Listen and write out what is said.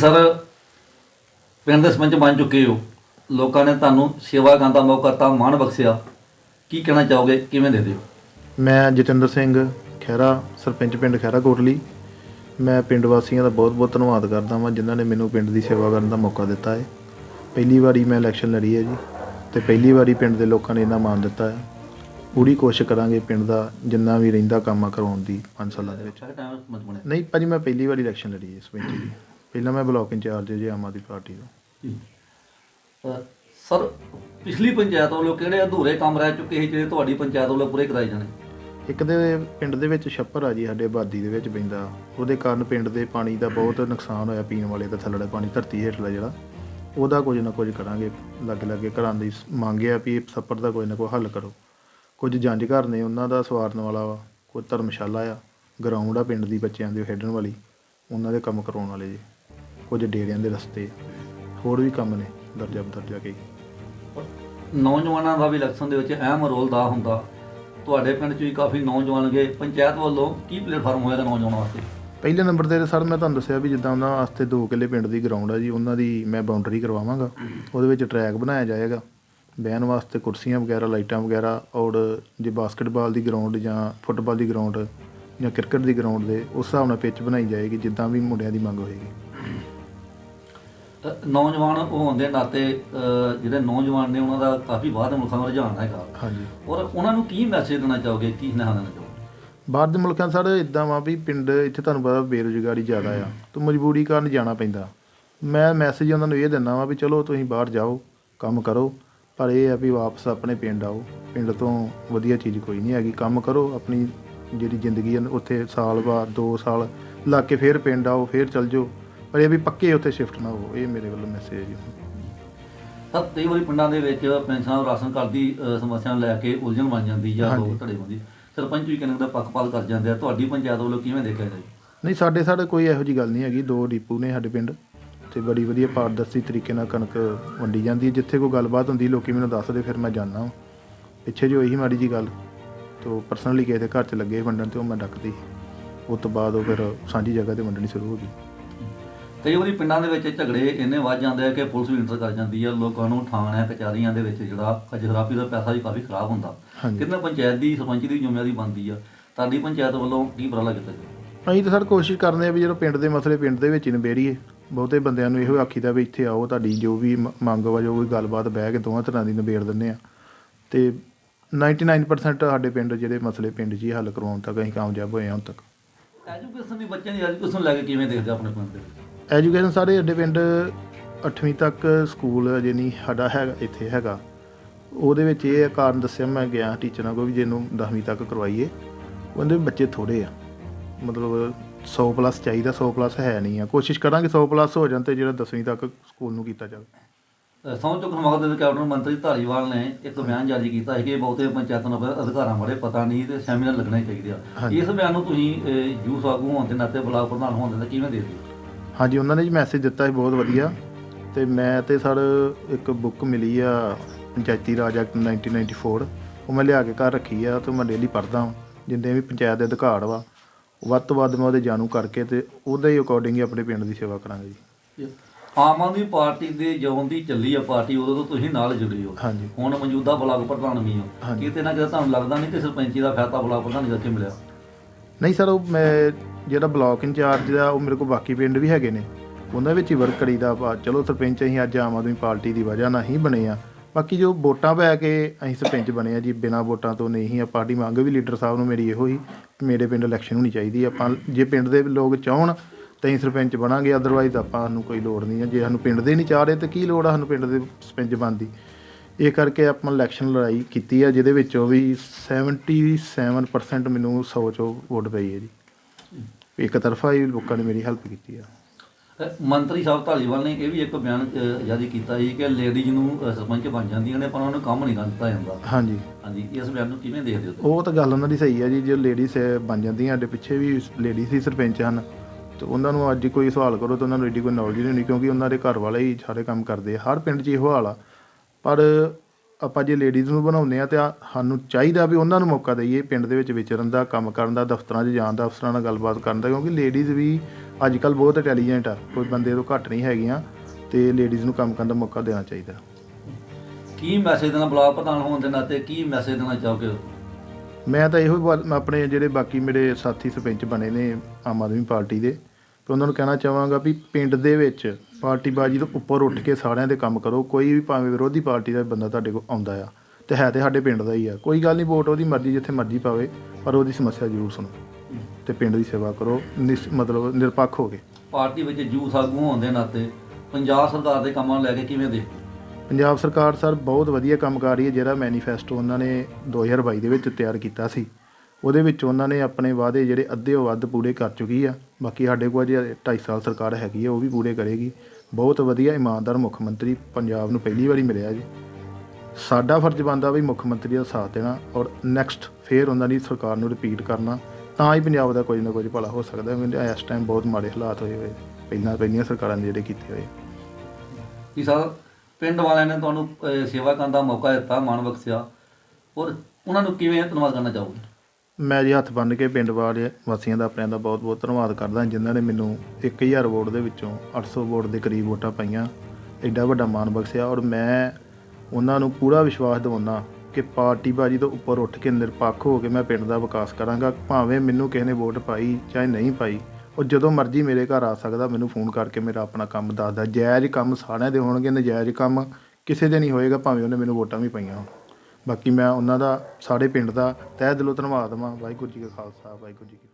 Sir ਪਿੰਡ ਦੇ ਸਰਪੰਚ ਬਣ ਚੁੱਕੇ ਹੋ। ਲੋਕਾਂ ਨੇ ਤੁਹਾਨੂੰ ਸੇਵਾ ਕਰਨ ਦਾ ਮੌਕਾ ਤਾਂ ਮਾਣ ਬਖਸ਼ਿਆ। ਕੀ ਕਹਿਣਾ ਚਾਹੋਗੇ? ਕਿਵੇਂ ਦੇ ਦਿਓ ਮੈਂ ਜਤਿੰਦਰ ਸਿੰਘ ਖਹਿਰਾ ਸਰਪੰਚ ਪਿੰਡ ਖਹਿਰਾ ਕੋਟਲੀ। ਮੈਂ ਪਿੰਡ ਵਾਸੀਆਂ ਦਾ ਬਹੁਤ-ਬਹੁਤ ਧੰਨਵਾਦ ਕਰਦਾ ਹਾਂ ਜਿਨ੍ਹਾਂ ਨੇ ਮੈਨੂੰ ਪਿੰਡ ਦੀ ਸੇਵਾ ਕਰਨ ਦਾ ਮੌਕਾ ਦਿੱਤਾ ਹੈ। ਪਹਿਲੀ ਵਾਰੀ ਮੈਂ ਇਲੈਕਸ਼ਨ ਲੜੀ ਹੈ ਜੀ ਤੇ ਪਹਿਲੀ ਵਾਰੀ ਪਿੰਡ ਦੇ ਲੋਕਾਂ ਨੇ ਇੰਨਾ ਮਾਣ ਦਿੱਤਾ ਹੈ। ਪੂਰੀ ਕੋਸ਼ਿਸ਼ ਕਰਾਂਗੇ ਪਿੰਡ ਦਾ ਜਿੰਨਾ ਵੀ ਰਹਿੰਦਾ ਕੰਮ ਆ ਕਰਵਾਉਣ ਦੀ 5 ਸਾਲਾਂ ਦੇ ਵਿੱਚ। ਨਹੀਂ ਭਾਜੀ ਮੈਂ ਪਹਿਲੀ ਵਾਰੀ ਇਲੈਕਸ਼ਨ ਲੜੀ ਹੈ ਸਰਪੰਚ ਦੀ ਪਹਿਲਾਂ ਮੈਂ ਬਲਾਕ ਇੰਚਾਰਜ ਜੀ ਆਮ ਆਦਮੀ ਪਾਰਟੀ ਤੋਂ। ਅਹ ਸਰ ਪਿਛਲੀ ਪੰਚਾਇਤ ਵੱਲੋਂ ਕਿਹੜੇ ਅਧੂਰੇ ਕੰਮ ਰਹਿ ਚੁੱਕੇ ਸੀ ਜਿਹੜੇ ਤੁਹਾਡੀ ਪੰਚਾਇਤ ਵੱਲੋਂ ਪੂਰੇ ਕਰਾਏ ਜਾਣੇ? ਇੱਕ ਦੇ ਪਿੰਡ ਦੇ ਵਿੱਚ ਛੱਪਰ ਆ ਜੀ ਸਾਡੇ ਆਬਾਦੀ ਦੇ ਵਿੱਚ ਪੈਂਦਾ। ਉਹਦੇ ਕਾਰਨ ਪਿੰਡ ਦੇ ਪਾਣੀ ਦਾ ਬਹੁਤ ਨੁਕਸਾਨ ਹੋਇਆ ਪੀਣ ਵਾਲੇ ਦਾ ਥੱਲੜਾ ਪਾਣੀ ਧਰਤੀ ਹੇਠਲਾ ਜਿਹੜਾ। ਉਹਦਾ ਕੁਝ ਨਾ ਕੁਝ ਕਰਾਂਗੇ ਲੱਗ ਲੱਗੇ ਘਰਾਂ ਦੀ ਮੰਗਿਆ ਵੀ ਇਹ ਛੱਪਰ ਦਾ ਕੋਈ ਨਾ ਕੋਈ ਹੱਲ ਕਰੋ। ਕੁਝ ਜੰਜ ਘਰ ਨੇ ਉਹਨਾਂ ਦਾ ਸਵਾਰਨ ਵਾਲਾ ਵਾ ਕੋਈ ਧਰਮਸ਼ਾਲਾ ਆ ਗਰਾਊਂਡ ਆ ਪਿੰਡ ਦੀ ਬੱਚਿਆਂ ਦੇ ਖੇਡਣ ਵਾਲੀ ਉਹਨਾਂ ਦੇ ਕੰਮ ਕਰਾਉਣ ਵਾਲੇ ਜੀ। ਕੁਝ ਡੇਰਿਆਂ ਦੇ ਰਸਤੇ ਹੋਰ ਵੀ ਕੰਮ ਨੇ ਦਰਜਾ ਬਦਰਜਾ ਕਈ। ਨੌਜਵਾਨਾਂ ਦਾ ਵੀ ਇਲੈਕਸ਼ਨ ਦੇ ਵਿੱਚ ਅਹਿਮ ਰੋਲ ਦਾ ਹੁੰਦਾ। ਤੁਹਾਡੇ ਪਿੰਡ 'ਚ ਵੀ ਕਾਫੀ ਨੌਜਵਾਨ ਗਏ। ਪੰਚਾਇਤ ਵੱਲੋਂ ਕੀ ਪਲੇਟਫਾਰਮ ਹੋਏਗਾ ਨੌਜਵਾਨਾਂ ਵਾਸਤੇ? ਪਹਿਲੇ ਨੰਬਰ ਤੇ ਸਰ ਮੈਂ ਤੁਹਾਨੂੰ ਦੱਸਿਆ ਵੀ ਜਿੱਦਾਂ ਉਹਨਾਂ ਵਾਸਤੇ 2 ਕਿੱਲੇ ਪਿੰਡ ਦੀ ਗਰਾਊਂਡ ਆ ਜੀ ਉਹਨਾਂ ਦੀ ਮੈਂ ਬਾਉਂਡਰੀ ਕਰਵਾਵਾਂਗਾ। ਉਹਦੇ ਵਿੱਚ ਟਰੈਕ ਬਣਾਇਆ ਜਾਏਗਾ। ਬਹਿਣ ਵਾਸਤੇ ਕੁਰਸੀਆਂ ਵਗੈਰਾ ਲਾਈਟਾਂ ਵਗੈਰਾ ਔਰ ਜੇ ਬਾਸਕਟਬਾਲ ਦੀ ਗਰਾਊਂਡ ਜਾਂ ਫੁੱਟਬਾਲ ਦੀ ਗਰਾਊਂਡ ਜਾਂ ਕ੍ਰਿਕਟ ਦੀ ਗਰਾਊਂਡ ਦੇ ਉਸ ਹਿਸਾਬ ਨਾਲ ਪਿੱਚ ਬਣਾਈ ਜਾਏਗੀ ਜਿੱਦਾਂ ਵੀ ਮੁੰਡਿਆਂ ਦੀ ਮੰਗ ਹੋਏਗੀ। ਨੌਜਵਾਨ ਹੋਣ ਦੇ ਨਾਤੇ ਜਿਹੜੇ ਨੌਜਵਾਨ ਨੇ ਉਹਨਾਂ ਦਾ ਕਾਫੀ ਬਾਹਰ ਦੇ ਮੁਲਕਾਂ ਵੱਲ ਰੁਝਾਨ ਹੈਗਾ। ਹਾਂਜੀ। ਔਰ ਉਹਨਾਂ ਨੂੰ ਕੀ ਮੈਸੇਜ ਦੇਣਾ ਚਾਹੋਗੇ? ਕੀ ਸੁਨੇਹਾ ਦੇਣਾ ਚਾਹੋਗੇ? ਬਾਹਰ ਦੇ ਮੁਲਕਾਂ ਸਰ ਇਦਾਂ ਵਾ ਵੀ ਪਿੰਡ ਇੱਥੇ ਤੁਹਾਨੂੰ ਪਤਾ ਬੇਰੁਜ਼ਗਾਰੀ ਜ਼ਿਆਦਾ ਆ ਤੇ ਮਜਬੂਰੀ ਕਾਰਨ ਜਾਣਾ ਪੈਂਦਾ। ਮੈਂ ਮੈਸੇਜ ਉਹਨਾਂ ਨੂੰ ਇਹ ਦਿੰਦਾ ਵਾਂ ਵੀ ਚਲੋ ਤੁਸੀਂ ਬਾਹਰ ਜਾਓ ਕੰਮ ਕਰੋ ਪਰ ਇਹ ਆ ਵੀ ਵਾਪਸ ਆਪਣੇ ਪਿੰਡ ਆਓ। ਪਿੰਡ ਤੋਂ ਵਧੀਆ ਚੀਜ਼ ਕੋਈ ਨਹੀਂ ਹੈਗੀ ਕੰਮ ਕਰੋ ਆਪਣੀ ਜਿਹੜੀ ਜ਼ਿੰਦਗੀ ਆ ਉੱਥੇ ਸਾਲ ਬਾਅਦ 2 ਸਾਲ ਲਾ ਕੇ ਫੇਰ ਪਿੰਡ ਆਓ ਫੇਰ ਚਲ ਜਾਓ। ਪਰ ਇਹ ਵੀ ਪੱਕੇ ਉੱਥੇ ਸ਼ਿਫਟ ਨਾ ਹੋ ਇਹ ਮੇਰੇ ਵੱਲੋਂ ਮੈਸੇਜ ਹੈ ਜੀ ਤਾਂ ਕਈ ਵਾਰੀ ਪਿੰਡਾਂ ਦੇ ਵਿੱਚ ਪੈਨਸ਼ਨ ਰਾਸ਼ਨ ਕਾਰਡ ਦੀ ਸਮੱਸਿਆ ਲੈ ਕੇ ਉਲਝਣ ਬਣ ਜਾਂਦੀ ਜਾਂ। ਲੋਕ ਧੜੇ ਬੰਦੀ ਸਰਪੰਚ ਵੀ ਕਹਿੰਦੇ ਦਾ ਪੱਖਪਾਤ ਕਰ ਜਾਂਦੇ ਆ। ਤੁਹਾਡੀ ਪੰਚਾਇਤ ਵੱਲੋਂ ਕਿਵੇਂ ਦੇਖਿਆ ਜਾਏ? ਨਹੀਂ ਸਾਡੇ ਸਾਡੇ ਕੋਈ ਇਹੋ ਜੀ ਗੱਲ ਨਹੀਂ ਹੈਗੀ। ਦੋ ਡੀਪੂ ਨੇ ਸਾਡੇ ਪਿੰਡ। ਤੇ ਬੜੀ ਵਧੀਆ ਪਾਰਦਰਸ਼ੀ ਤਰੀਕੇ ਨਾਲ ਕਣਕ ਵੰਡੀ ਜਾਂਦੀ ਹੈ। ਜਿੱਥੇ ਕੋਈ ਗੱਲਬਾਤ ਹੁੰਦੀ ਲੋਕੀ ਮੈਨੂੰ ਦੱਸਦੇ ਫਿਰ ਮੈਂ ਜਾਂਦਾ ਪਿੱਛੇ ਜੋ ਇਹੀ ਮਾੜੀ ਜੀ ਗੱਲ ਤੋਂ ਪਰਸਨਲੀ ਕਿਸੇ ਦੇ ਘਰ 'ਚ ਲੱਗੇ ਵੰਡਣ ਤੇ ਉਹ ਮੈਂ ਡੱਕਦੀ। ਉਸ ਤੋਂ ਬਾਅਦ ਉਹ ਫਿਰ ਸਾਂਝੀ ਜਗ੍ਹਾ ਤੇ ਵੰਡਣੀ ਸ਼ੁਰੂ ਹੋ ਗਈ। ਕਈ ਵਾਰੀ ਪਿੰਡਾਂ ਦੇ ਵਿੱਚ ਝਗੜੇ ਇੰਨੇ ਵੱਧ ਜਾਂਦੇ ਆ ਕਿ ਪੁਲਿਸ ਵੀ ਇੰਟਰ ਕਰ ਜਾਂਦੀ ਆ ਲੋਕਾਂ ਨੂੰ ਥਾਣਿਆਂ ਕਚਹਿਰੀਆਂ ਦੇ ਵਿੱਚ ਜਿਹੜਾ ਖਜਰਾਪੀ ਦਾ ਪੈਸਾ ਵੀ ਕਾਫੀ ਖਰਾਬ ਹੁੰਦਾ। ਕਿੰਨਾ ਪੰਚਾਇਤ ਦੀ ਸਰਪੰਚ ਦੀ ਜ਼ਿੰਮੇਵਾਰੀ ਬਣਦੀ ਆ। ਤੁਹਾਡੀ ਪੰਚਾਇਤ ਵੱਲੋਂ ਕੀ ਉਪਰਾਲਾ ਕੀਤਾ ਅਸੀਂ ਤਾਂ ਸਰ ਕੋਸ਼ਿਸ਼ ਕਰਦੇ ਆ ਵੀ ਜਦੋਂ ਪਿੰਡ ਦੇ ਮਸਲੇ ਪਿੰਡ ਦੇ ਵਿੱਚ ਹੀ ਨਿਬੇੜੀਏ ਬਹੁਤੇ ਬੰਦਿਆਂ ਨੂੰ ਇਹੋ ਆਖੀਦਾ ਵੀ ਇੱਥੇ ਆਓ ਤੁਹਾਡੀ ਜੋ ਵੀ ਮੰਗ ਵਾ ਜੋ ਵੀ ਗੱਲਬਾਤ ਬਹਿ ਕੇ ਦੋਵਾਂ ਤਰ੍ਹਾਂ ਦੀ ਨਿਬੇੜ ਦਿੰਦੇ ਆ। ਤੇ 99% ਸਾਡੇ ਪਿੰਡ ਜਿਹੜੇ ਮਸਲੇ ਪਿੰਡ 'ਚ ਹੀ ਹੱਲ ਕਰਵਾਉਣ ਤੱਕ ਅਸੀਂ ਕਾਮਯਾਬ ਹੋਏ ਹਾਂ ਹੁਣ ਤੱਕ। ਐਜੂਕੇਸ਼ਨ ਦੀ ਬੱਚਿਆਂ ਦੀ ਐਜੂਕੇਸ਼ਨ ਲੈ ਕੇ ਕਿਵੇਂ ਦੇਖਦੇ ਆਪਣੇ ਪਿੰਡ ਦੇ ਐਜੂਕੇਸ਼ਨ ਸਾਰੇ ਸਾਡੇ ਪਿੰਡ 8ਵੀਂ ਤੱਕ ਸਕੂਲ ਅਜੇ ਨਹੀਂ ਸਾਡਾ ਹੈਗਾ ਇੱਥੇ ਹੈਗਾ। ਉਹਦੇ ਵਿੱਚ ਇਹ ਕਾਰਨ ਦੱਸਿਆ ਮੈਂ ਗਿਆ ਟੀਚਰਾਂ ਕੋਲ ਵੀ ਜਿਹਨੂੰ 10ਵੀਂ ਤੱਕ ਕਰਵਾਈਏ ਉਹਦੇ ਬੱਚੇ ਥੋੜੇ ਆ। ਮਤਲਬ 100 ਪਲੱਸ ਚਾਹੀਦਾ 100 ਪਲੱਸ ਹੈ ਨਹੀਂ ਆ। ਕੋਸ਼ਿਸ਼ ਕਰਾਂਗੇ 100 ਪਲੱਸ ਹੋ ਜਾਣ ਤੇ ਜਿਹੜਾ 10ਵੀਂ ਤੱਕ ਸਕੂਲ ਨੂੰ ਕੀਤਾ ਜਾਵੇ। ਅਹ ਸਹੁੰ ਚੁੱਕ ਸਮਾਗਮ ਦੇ ਕੈਬਨਿਟ ਮੰਤਰੀ ਧਾਰੀਵਾਲ ਨੇ ਇੱਕ ਬਿਆਨ ਜਾਰੀ ਕੀਤਾ ਹੈ ਕਿ ਬਹੁਤੇ ਪੰਚਾਇਤਾਂ ਨੂੰ ਆਪਣੇ ਅਧਿਕਾਰਾਂ ਬਾਰੇ ਪਤਾ ਨਹੀਂ ਤੇ ਸੈਮੀਨਾਰ ਲੱਗਣੇ ਚਾਹੀਦੇ ਆ। ਇਸ ਬਿਆਨ ਨੂੰ ਤੁਸੀਂ ਯੂਥ ਆਗੂ ਹੋਣ ਦੇ ਨਾਤੇ ਬਲਾਕ ਪ੍ਰਧਾਨ ਹੋਣ ਦੇ ਨਾਤੇ ਕਿਵੇਂ ਦੇਖਦੇ ਹੋ? ਹਾਂਜੀ ਉਹਨਾਂ ਨੇ ਜੀ ਮੈਸੇਜ ਦਿੱਤਾ ਸੀ ਬਹੁਤ ਵਧੀਆ। ਤੇ ਮੈਂ ਤੇ ਸਰ ਇੱਕ ਬੁੱਕ ਮਿਲੀ ਆ ਪੰਚਾਇਤੀ ਰਾਜ ਐਕਟ 1994 ਉਹ ਮੈਂ ਲਿਆ ਕੇ ਘਰ ਰੱਖੀ ਆ ਤੇ ਮੈਂ ਡੇਲੀ ਪੜ੍ਹਦਾ ਹਾਂ। ਜਿੰਨੇ ਵੀ ਪੰਚਾਇਤ ਦੇ ਅਧਿਕਾਰ ਵਾ ਵੱਧ ਤੋਂ ਵੱਧ ਮੈਂ ਉਹਦੇ ਜਾਣੂ ਕਰਕੇ ਤੇ ਉਹਦੇ ਹੀ ਅਕੋਰਡਿੰਗ ਹੀ ਆਪਣੇ ਪਿੰਡ ਦੀ ਸੇਵਾ ਕਰਾਂਗੇ ਜੀ। ਆਮ ਆਦਮੀ ਪਾਰਟੀ ਦੇ ਜਦੋਂ ਦੀ ਚੱਲੀ ਆ ਪਾਰਟੀ ਉਦੋਂ ਤੋਂ ਤੁਸੀਂ ਨਾਲ ਜੁੜੇ ਹੋ। ਹਾਂਜੀ। ਹੁਣ ਮੌਜੂਦਾ ਬਲਾਕ ਪ੍ਰਧਾਨ ਵੀ ਹੋ। ਕਿਤੇ ਨਾ ਕਿਤੇ ਤੁਹਾਨੂੰ ਲੱਗਦਾ ਨਹੀਂ ਕਿ ਸਰਪੰਚੀ ਦਾ ਫਾਇਦਾ ਬਲਾਕ ਪ੍ਰਧਾਨ ਕਰਕੇ ਮਿਲਿਆ। ਨਹੀਂ ਸਰ, ਉਹ ਮੈਂ ਜਿਹੜਾ ਬਲਾਕ ਇੰਚਾਰਜ ਆ ਉਹ ਮੇਰੇ ਕੋਲ ਬਾਕੀ ਪਿੰਡ ਵੀ ਹੈਗੇ ਨੇ। ਉਹਨਾਂ ਵਿੱਚ ਹੀ ਵਰਕ ਕਰੀਦਾ ਵਾ ਚਲੋ ਸਰਪੰਚ ਅਸੀਂ ਅੱਜ ਆਮ ਆਦਮੀ ਪਾਰਟੀ ਦੀ ਵਜ੍ਹਾ ਨਾਲ ਹੀ ਬਣੇ ਆ। ਬਾਕੀ ਜੋ ਵੋਟਾਂ ਪੈ ਕੇ ਅਸੀਂ ਸਰਪੰਚ ਬਣੇ ਆ ਜੀ, ਬਿਨਾਂ ਵੋਟਾਂ ਤੋਂ ਨਹੀਂ। ਆ ਪਾਰਟੀ ਮੰਗ ਵੀ ਲੀਡਰ ਸਾਹਿਬ ਨੂੰ ਮੇਰੀ ਇਹੋ ਹੀ ਮੇਰੇ ਪਿੰਡ ਇਲੈਕਸ਼ਨ ਹੋਣੀ ਚਾਹੀਦੀ ਆਪਾਂ ਜੇ ਪਿੰਡ ਦੇ ਲੋਕ ਚਾਹਣ, ਤਾਂ ਅਸੀਂ ਸਰਪੰਚ ਬਣਾਂਗੇ। ਅਦਰਵਾਈਜ਼ ਆਪਾਂ ਨੂੰ ਕੋਈ ਲੋੜ ਨਹੀਂ ਆ। ਜੇ ਸਾਨੂੰ ਪਿੰਡ ਦੇ ਨਹੀਂ ਚਾਹ ਰਹੇ, ਤਾਂ ਕੀ ਲੋੜ ਆ ਸਾਨੂੰ ਪਿੰਡ ਦੇ ਸਰਪੰਚ ਬਣਦੀ ਇਹ ਕਰਕੇ ਆਪਾਂ ਇਲੈਕਸ਼ਨ ਲੜਾਈ ਕੀਤੀ ਆ ਜਿਹਦੇ ਵਿੱਚੋਂ ਵੀ 77% ਮੈਨੂੰ 100 ਚੋਂ ਵੋਟ ਪਈ ਹੈ ਜੀ। ਇੱਕ ਤਰਫਾ ਹੀ ਲੋਕਾਂ ਨੇ ਮੇਰੀ ਹੈਲਪ ਕੀਤੀ ਆ। ਮੰਤਰੀ ਸਾਹਿਬ ਧਾਲੀਵਾਲ ਨੇ ਇਹ ਵੀ ਇੱਕ ਬਿਆਨ ਜਾਰੀ ਕੀਤਾ ਸੀ ਕਿ ਲੇਡੀਜ਼ ਨੂੰ ਸਰਪੰਚ ਬਣ ਜਾਂਦੀਆਂ ਨੇ ਪਰ ਉਹਨਾਂ ਨੂੰ ਕੰਮ ਨਹੀਂ ਦਿੱਤਾ ਜਾਂਦਾ। ਹਾਂਜੀ। ਹਾਂਜੀ ਇਸ ਬਿਆਨ ਨੂੰ ਕਿਵੇਂ ਦੇਖਦੇ ਹੋ? ਉਹ ਤਾਂ ਗੱਲ ਉਹਨਾਂ ਦੀ ਸਹੀ ਹੈ ਜੀ ਜੋ ਲੇਡੀਜ਼ ਬਣ ਜਾਂਦੀਆਂ ਸਾਡੇ ਪਿੱਛੇ ਵੀ ਲੇਡੀਜ਼ ਹੀ ਸਰਪੰਚ ਹਨ ਤੇ ਉਹਨਾਂ ਨੂੰ ਅੱਜ ਕੋਈ ਸਵਾਲ ਕਰੋ ਤਾਂ ਉਹਨਾਂ ਨੂੰ ਏਡੀ ਕੋਈ ਨੌਲੇਜ ਨਹੀਂ ਹੁੰਦੀ ਕਿਉਂਕਿ ਉਹਨਾਂ ਦੇ ਘਰ ਵਾਲੇ ਹੀ ਸਾਰੇ ਕੰਮ ਕਰਦੇ ਆ। ਹਰ ਪਿੰਡ 'ਚ ਇਹੋ ਹਾਲ ਆ। ਪਰ ਆਪਾਂ ਜੇ ਲੇਡੀਜ਼ ਨੂੰ ਬਣਾਉਂਦੇ ਆ ਤੇ ਆ- ਸਾਨੂੰ ਚਾਹੀਦਾ ਵੀ ਉਹਨਾਂ ਨੂੰ ਮੌਕਾ ਦਈਏ ਪਿੰਡ ਦੇ ਵਿੱਚ ਵਿਚਰਨ ਦਾ ਕੰਮ ਕਰਨ ਦਾ ਦਫ਼ਤਰਾਂ 'ਚ ਜਾਣ ਦਾ ਅਫਸਰਾਂ ਨਾਲ ਗੱਲਬਾਤ ਕਰਨ ਦਾ ਕਿਉਂਕਿ ਲੇਡੀਜ਼ ਵੀ ਅੱਜ ਕੱਲ ਬਹੁਤ ਇੰਟੈਲੀਜੈਂਟ ਆ ਕੋਈ ਬੰਦੇ ਤੋਂ ਘੱਟ ਨਹੀਂ ਹੈਗੀਆਂ ਤੇ ਲੇਡੀਜ਼ ਨੂੰ ਕੰਮ ਕਰਨ ਦਾ ਮੌਕਾ ਦੇਣਾ ਚਾਹੀਦਾ। ਕੀ ਮੈਸੇਜ ਦੇਣਾ ਬਲਾਕ ਪ੍ਰਧਾਨ ਹੋਣ ਦੇ ਨਾਤੇ ਕੀ ਮੈਸੇਜ ਦੇਣਾ ਚਾਹੋਗੇ? ਮੈਂ ਤਾਂ ਇਹੋ ਹੀ ਮੈਂ ਆਪਣੇ ਜਿਹੜੇ ਬਾਕੀ ਮੇਰੇ ਸਾਥੀ ਸਰਪੰਚ ਬਣੇ ਨੇ ਆਮ ਆਦਮੀ ਪਾਰਟੀ ਦੇ ਤੇ ਉਹਨਾਂ ਨੂੰ ਕਹਿਣਾ ਚਾਹਾਂਗਾ ਵੀ ਪਿੰਡ ਦੇ ਵਿੱਚ ਪਾਰਟੀਬਾਜ਼ੀ ਤੋਂ ਉੱਪਰ ਉੱਠ ਕੇ ਸਾਰਿਆਂ ਦੇ ਕੰਮ ਕਰੋ। ਕੋਈ ਵੀ ਭਾਵੇਂ ਵਿਰੋਧੀ ਪਾਰਟੀ ਦਾ ਬੰਦਾ ਤੁਹਾਡੇ ਕੋਲ ਆਉਂਦਾ ਆ ਤੇ ਹੈ ਤੇ ਸਾਡੇ ਪਿੰਡ ਦਾ ਹੀ ਆ। ਕੋਈ ਗੱਲ ਨਹੀਂ ਵੋਟ ਉਹਦੀ ਮਰਜ਼ੀ ਜਿੱਥੇ ਮਰਜ਼ੀ ਪਾਵੇ ਪਰ ਉਹਦੀ ਸਮੱਸਿਆ ਜ਼ਰੂਰ ਸੁਣੋ ਤੇ ਪਿੰਡ ਦੀ ਸੇਵਾ ਕਰੋ ਮਤਲਬ ਨਿਰਪੱਖ ਹੋ ਕੇ। ਪਾਰਟੀ ਵਿੱਚ ਯੂਥ ਆਗੂ ਹੋਣ ਦੇ ਨਾਤੇ ਪੰਜਾਬ ਸਰਕਾਰ ਦੇ ਕੰਮਾਂ ਨੂੰ ਲੈ ਕੇ ਕਿਵੇਂ ਦੇ ਪੰਜਾਬ ਸਰਕਾਰ ਸਰ ਬਹੁਤ ਵਧੀਆ ਕੰਮ ਕਰ ਰਹੀ ਹੈ ਜਿਹੜਾ ਮੈਨੀਫੈਸਟੋ ਉਹਨਾਂ ਨੇ 2022 ਦੇ ਵਿੱਚ ਤਿਆਰ ਕੀਤਾ ਸੀ। ਉਹਦੇ ਵਿੱਚ ਉਹਨਾਂ ਨੇ ਆਪਣੇ ਵਾਅਦੇ ਜਿਹੜੇ ਅੱਧੇ ਤੋਂ ਵੱਧ ਪੂਰੇ ਕਰ ਚੁੱਕੀ ਆ। ਬਾਕੀ ਸਾਡੇ ਕੋਲ ਜੇ 2.5 ਸਾਲ ਸਰਕਾਰ ਹੈਗੀ ਆ, ਉਹ ਵੀ ਪੂਰੇ ਕਰੇਗੀ। ਬਹੁਤ ਵਧੀਆ ਇਮਾਨਦਾਰ ਮੁੱਖ ਮੰਤਰੀ ਪੰਜਾਬ ਨੂੰ ਪਹਿਲੀ ਵਾਰੀ ਮਿਲਿਆ ਜੀ। ਸਾਡਾ ਫਰਜ਼ ਬਣਦਾ ਵੀ ਮੁੱਖ ਮੰਤਰੀ ਦਾ ਸਾਥ ਦੇਣਾ ਔਰ ਨੈਕਸਟ ਫੇਰ ਉਹਨਾਂ ਦੀ ਸਰਕਾਰ ਨੂੰ ਰਿਪੀਟ ਕਰਨਾ। ਤਾਂ ਹੀ ਪੰਜਾਬ ਦਾ ਕੁਝ ਨਾ ਕੁਝ ਭਲਾ ਹੋ ਸਕਦਾ ਕਿਉਂਕਿ ਇਸ ਟਾਈਮ ਬਹੁਤ ਮਾੜੇ ਹਾਲਾਤ ਹੋਏ ਹੋਏ ਪਹਿਲਾਂ ਪਹਿਲੀਆਂ ਸਰਕਾਰਾਂ ਨੇ ਜਿਹੜੇ ਕੀਤੇ ਹੋਏ। ਕਿ ਸਰ ਪਿੰਡ ਵਾਲਿਆਂ ਨੇ ਤੁਹਾਨੂੰ ਸੇਵਾ ਕਰਨ ਦਾ ਮੌਕਾ ਦਿੱਤਾ, ਮਾਣ ਬਖਸ਼ਿਆ। ਔਰ ਉਹਨਾਂ ਨੂੰ ਕਿਵੇਂ ਧੰਨਵਾਦ ਕਰਨਾ ਚਾਹੋਗੇ? ਮੈਂ ਜੀ ਹੱਥ ਬੰਨ੍ਹ ਕੇ ਪਿੰਡ ਵਾਲੇ ਵਾਸੀਆਂ ਦਾ ਆਪਣਿਆਂ ਦਾ ਬਹੁਤ-ਬਹੁਤ ਧੰਨਵਾਦ ਕਰਦਾ, ਜਿਨ੍ਹਾਂ ਨੇ ਮੈਨੂੰ 1000 ਵੋਟ ਦੇ ਵਿੱਚੋਂ 800 ਵੋਟ ਦੇ ਕਰੀਬ ਵੋਟਾਂ ਪਾਈਆਂ। ਐਡਾ ਵੱਡਾ ਮਾਣ ਬਖਸ਼ਿਆ ਔਰ ਮੈਂ ਉਹਨਾਂ ਨੂੰ ਪੂਰਾ ਵਿਸ਼ਵਾਸ ਦਿਵਾਉਣਾ ਕਿ ਪਾਰਟੀ ਬਾਜੀ ਤੋਂ ਉੱਪਰ ਉੱਠ ਕੇ ਨਿਰਪੱਖ ਹੋ ਕੇ ਮੈਂ ਪਿੰਡ ਦਾ ਵਿਕਾਸ ਕਰਾਂਗਾ, ਭਾਵੇਂ ਮੈਨੂੰ ਕਿਸੇ ਨੇ ਵੋਟ ਪਾਈ ਚਾਹੇ ਨਹੀਂ ਪਾਈ। ਉਹ ਜਦੋਂ ਮਰਜ਼ੀ ਮੇਰੇ ਘਰ ਆ ਸਕਦਾ, ਮੈਨੂੰ ਫੋਨ ਕਰਕੇ ਮੇਰਾ ਆਪਣਾ ਕੰਮ ਦੱਸਦਾ। ਜਾਇਜ਼ ਕੰਮ ਸਾਰਿਆਂ ਦੇ ਹੋਣਗੇ, ਨਜਾਇਜ਼ ਕੰਮ ਕਿਸੇ ਦੇ ਨਹੀਂ ਹੋਏਗਾ, ਭਾਵੇਂ ਉਹਨੇ ਮੈਨੂੰ ਵੋਟਾਂ ਵੀ ਪਾਈਆਂ ਹੋਣ। ਬਾਕੀ ਮੈਂ ਉਹਨਾਂ ਦਾ, ਸਾਡੇ ਪਿੰਡ ਦਾ ਤਹਿ ਦਿਲੋਂ ਧੰਨਵਾਦ ਮਾਂ ਵਾਹਿਗੁਰੂ ਜੀ ਕਾ ਖਾਲਸਾ, ਵਾਹਿਗੁਰੂ ਜੀ ਕੀ